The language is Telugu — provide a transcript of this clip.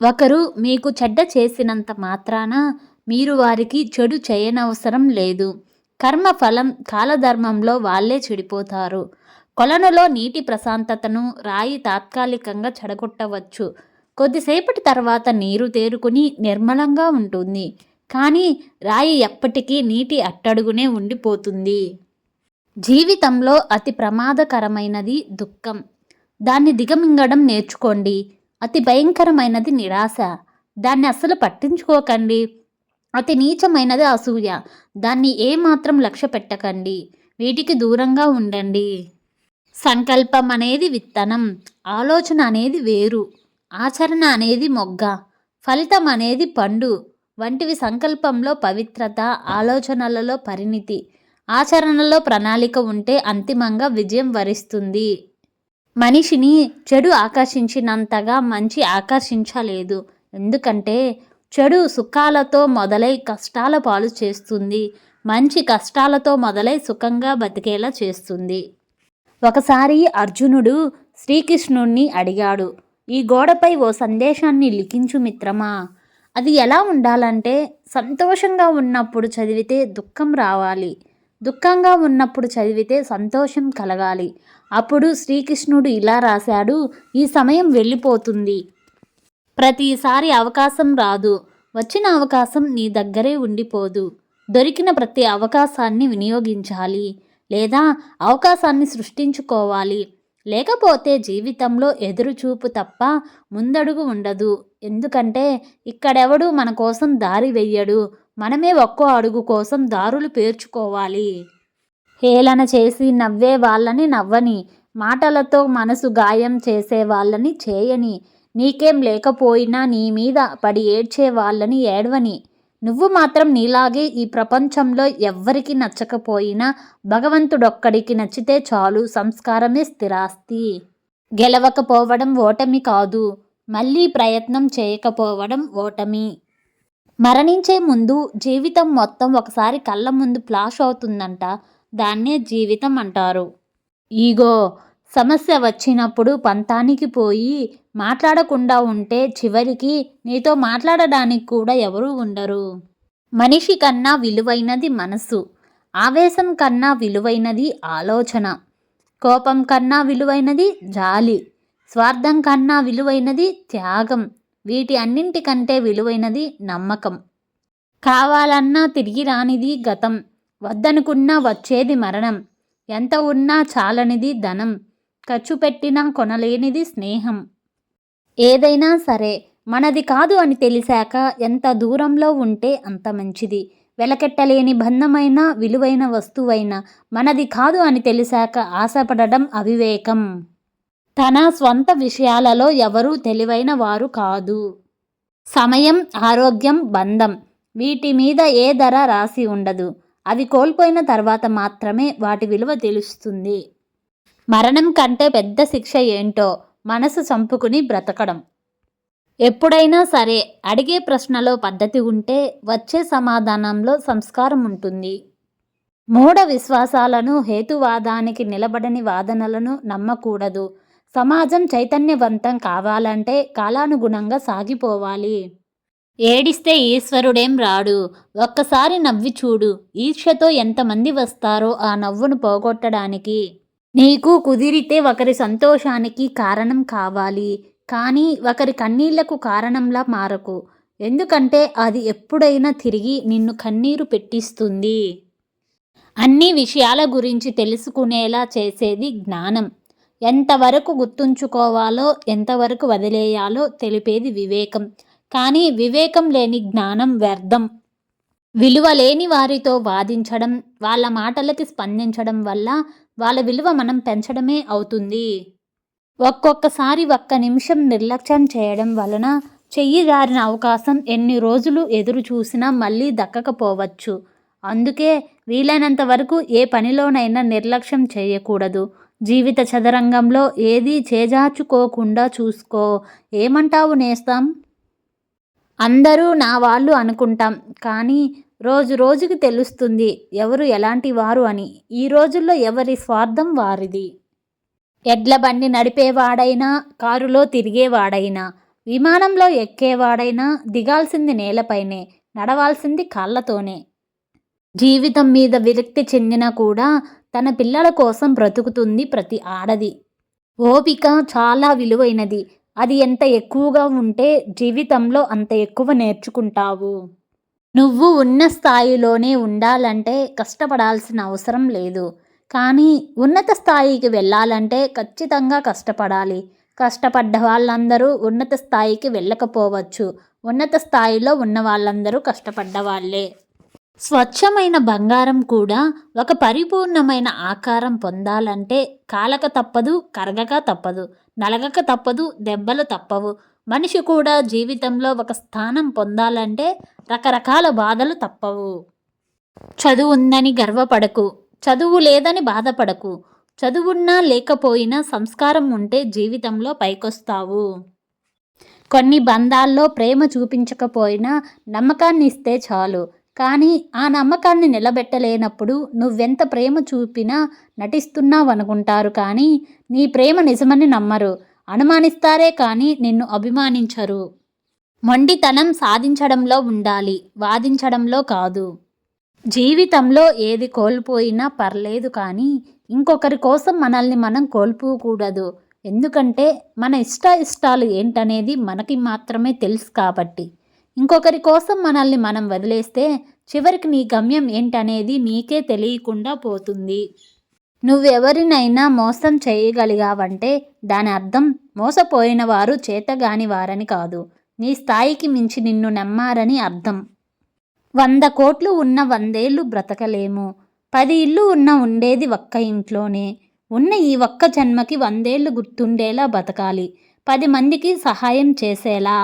ఒకరు మీకు చెడ్డ చేసినంత మాత్రాన మీరు వారికి చెడు చేయనవసరం లేదు. కర్మ ఫలం కాలధర్మంలో వాళ్ళే చెడిపోతారు. కొలనులో నీటి ప్రశాంతతను రాయి తాత్కాలికంగా చెడగొట్టవచ్చు. కొద్దిసేపటి తర్వాత నీరు తేరుకుని నిర్మలంగా ఉంటుంది. కానీ రాయి ఎప్పటికీ నీటి అట్టడుగునే ఉండిపోతుంది. జీవితంలో అతి ప్రమాదకరమైనది దుఃఖం. దాన్ని దిగమింగడం నేర్చుకోండి. అతి భయంకరమైనది నిరాశ. దాన్ని అస్సలు పట్టించుకోకండి. అతి నీచమైనది అసూయ. దాన్ని ఏమాత్రం లక్ష్య పెట్టకండి. వీటికి దూరంగా ఉండండి. సంకల్పం అనేది విత్తనం. ఆలోచన అనేది వేరు. ఆచరణ అనేది మొగ్గ. ఫలితం అనేది పండు. వంటివి సంకల్పంలో పవిత్రత ఆలోచనలలో పరిణితి. ఆచరణలో ప్రణాళిక ఉంటే అంతిమంగా విజయం వరిస్తుంది. మనిషిని చెడు ఆకర్షించినంతగా మంచి ఆకర్షించలేదు. ఎందుకంటే చెడు సుఖాలతో మొదలై కష్టాల పాలు చేస్తుంది. మంచి కష్టాలతో మొదలై సుఖంగా బతికేలా చేస్తుంది. ఒకసారి అర్జునుడు శ్రీకృష్ణుణ్ణి అడిగాడు ఈ గోడపై ఓ సందేశాన్ని లిఖించు మిత్రమా? అది ఎలా ఉండాలంటే సంతోషంగా ఉన్నప్పుడు చదివితే దుఃఖం రావాలి. దుఃఖంగా ఉన్నప్పుడు చదివితే సంతోషం కలగాలి. అప్పుడు శ్రీకృష్ణుడు ఇలా రాశాడు ఈ సమయం వెళ్ళిపోతుంది. ప్రతిసారి అవకాశం రాదు. వచ్చిన అవకాశం నీ దగ్గరే ఉండిపోదు. దొరికిన ప్రతి అవకాశాన్ని వినియోగించాలి. లేదా అవకాశాన్ని సృష్టించుకోవాలి. లేకపోతే జీవితంలో ఎదురుచూపు తప్ప ముందడుగు ఉండదు. ఎందుకంటే ఇక్కడెవడు మన కోసం దారి వెయ్యడు. మనమే ఒక్కో అడుగు కోసం దారులు పేర్చుకోవాలి. హేళన చేసి నవ్వే వాళ్ళని నవ్వని మాటలతో మనసు గాయం చేసే వాళ్ళని చేయని నీకేం లేకపోయినా నీ మీద పడి ఏడ్చే వాళ్ళని ఏడవని నువ్వు మాత్రం నీలాగే ఈ ప్రపంచంలో ఎవ్వరికి నచ్చకపోయినా భగవంతుడొక్కడికి నచ్చితే చాలు సంస్కారమే స్థిరాస్తి. గెలవకపోవడం ఓటమి కాదు మళ్ళీ ప్రయత్నం చేయకపోవడం ఓటమి. మరణించే ముందు జీవితం మొత్తం ఒకసారి కళ్ళ ముందు ఫ్లాష్ అవుతుందంట దాన్నే జీవితం అంటారు. ఈగో సమస్య వచ్చినప్పుడు పంతానికి పోయి మాట్లాడకుండా ఉంటే చివరికి నీతో మాట్లాడడానికి కూడా ఎవరూ ఉండరు. మనిషి కన్నా విలువైనది మనసు ఆవేశం కన్నా విలువైనది ఆలోచన. కోపం కన్నా విలువైనది జాలి. స్వార్థం కన్నా విలువైనది త్యాగం. వీటి అన్నింటికంటే విలువైనది నమ్మకం. కావాలన్నా తిరిగి రానిది గతం. వద్దనుకున్నా వచ్చేది మరణం. ఎంత ఉన్నా చాలనిది ధనం. ఖర్చు పెట్టినా కొనలేనిది స్నేహం. ఏదైనా సరే మనది కాదు అని తెలిసాక ఎంత దూరంలో ఉంటే అంత మంచిది. వెలకెట్టలేని బంధమైన విలువైన వస్తువైన మనది కాదు అని తెలిసాక ఆశపడడం అవివేకం. తన స్వంత విషయాలలో ఎవరూ తెలివైన వారు కాదు. సమయం ఆరోగ్యం బంధం వీటి మీద ఏ ధర రాసి ఉండదు. అవి కోల్పోయిన తర్వాత మాత్రమే వాటి విలువ తెలుస్తుంది. మరణం కంటే పెద్ద శిక్ష ఏంటో మనసు చంపుకుని బ్రతకడం. ఎప్పుడైనా సరే అడిగే ప్రశ్నలో పద్ధతి ఉంటే వచ్చే సమాధానంలో సంస్కారం ఉంటుంది. మూఢ విశ్వాసాలను హేతువాదానికి నిలబడని వాదనలను నమ్మకూడదు. సమాజం చైతన్యవంతం కావాలంటే కాలానుగుణంగా సాగిపోవాలి. ఏడిస్తే ఈశ్వరుడేం రాడు. ఒక్కసారి నవ్వి చూడు ఈర్ష్యతో ఎంతమంది వస్తారో ఆ నవ్వును పోగొట్టడానికి. నీకు కుదిరితే ఒకరి సంతోషానికి కారణం కావాలి కానీ ఒకరి కన్నీళ్ళకు కారణంలా మారకు. ఎందుకంటే అది ఎప్పుడైనా తిరిగి నిన్ను కన్నీరు పెట్టిస్తుంది. అన్ని విషయాల గురించి తెలుసుకునేలా చేసేది జ్ఞానం. ఎంతవరకు గుర్తుంచుకోవాలో ఎంతవరకు వదిలేయాలో తెలిపేది వివేకం. కానీ వివేకం లేని జ్ఞానం వ్యర్థం. విలువ లేని వారితో వాదించడం వాళ్ళ మాటలకి స్పందించడం వల్ల వాళ్ళ విలువ మనం పెంచడమే అవుతుంది. ఒక్కొక్కసారి ఒక్క నిమిషం నిర్లక్ష్యం చేయడం వలన చెయ్యి జారిన అవకాశం ఎన్ని రోజులు ఎదురు చూసినా మళ్ళీ దక్కకపోవచ్చు. అందుకే వీలైనంత వరకు ఏ పనిలోనైనా నిర్లక్ష్యం చేయకూడదు. జీవిత చదరంగంలో ఏదీ చేజార్చుకోకుండా చూసుకో. ఏమంటావు నేస్తాం? అందరూ నా వాళ్ళు అనుకుంటాం. కానీ రోజు రోజుకి తెలుస్తుంది ఎవరు ఎలాంటి వారు అని. ఈ రోజుల్లో ఎవరి స్వార్థం వారిది? ఎడ్ల బండి నడిపేవాడైనా కారులో తిరిగేవాడైనా విమానంలో ఎక్కేవాడైనా దిగాల్సింది నేలపైనే నడవాల్సింది కాళ్ళతోనే. జీవితం మీద విరక్తి చెందినా కూడా తన పిల్లల కోసం బ్రతుకుతుంది ప్రతి ఆడది. ఓపిక చాలా విలువైనది. అది ఎంత ఎక్కువగా ఉంటే జీవితంలో అంత ఎక్కువ నేర్చుకుంటావు. నువ్వు ఉన్న స్థాయిలోనే ఉండాలంటే కష్టపడాల్సిన అవసరం లేదు. కానీ ఉన్నత స్థాయికి వెళ్ళాలంటే ఖచ్చితంగా కష్టపడాలి. కష్టపడ్డ వాళ్ళందరూ ఉన్నత స్థాయికి వెళ్ళకపోవచ్చు. ఉన్నత స్థాయిలో ఉన్న వాళ్ళందరూ కష్టపడ్డ వాళ్ళే. స్వచ్ఛమైన బంగారం కూడా ఒక పరిపూర్ణమైన ఆకారం పొందాలంటే కాలక తప్పదు కరగక తప్పదు. నలగక తప్పదు దెబ్బలు తప్పవు. మనిషి కూడా జీవితంలో ఒక స్థానం పొందాలంటే రకరకాల బాధలు తప్పవు. చదువు ఉందని గర్వపడకు చదువు లేదని బాధపడకు. చదువున్నా లేకపోయినా సంస్కారం ఉంటే జీవితంలో పైకొస్తావు. కొన్ని బంధాల్లో ప్రేమ చూపించకపోయినా నమ్మకాన్ని ఇస్తే చాలు. కానీ ఆ నమ్మకాన్ని నిలబెట్టలేనప్పుడు నువ్వెంత ప్రేమ చూపినా నటిస్తున్నావు అనుకుంటారు కానీ నీ ప్రేమ నిజమని నమ్మరు. అనుమానిస్తారే కానీ నిన్ను అభిమానించరు. మొండితనం సాధించడంలో ఉండాలి వాదించడంలో కాదు. జీవితంలో ఏది కోల్పోయినా పర్లేదు కానీ ఇంకొకరి కోసం మనల్ని మనం కోల్పోకూడదు. ఎందుకంటే మన ఇష్ట ఇష్టాలు ఏంటనేది మనకి మాత్రమే తెలుసు కాబట్టి. ఇంకొకరి కోసం మనల్ని మనం వదిలేస్తే చివరికి నీ గమ్యం ఏంటనేది నీకే తెలియకుండా పోతుంది. నువ్వెవరినైనా మోసం చేయగలిగావంటే దాని అర్థం మోసపోయిన వారు చేతగాని వారని కాదు. నీ స్థాయికి మించి నిన్ను నమ్మారని అర్థం. వంద కోట్లు ఉన్న వందేళ్ళు బ్రతకలేము. పది ఇల్లు ఉన్న ఉండేది ఒక్క ఇంట్లోనే. ఉన్న ఈ ఒక్క జన్మకి వందేళ్ళు గుర్తుండేలా బతకాలి. పది మందికి సహాయం చేసేలా.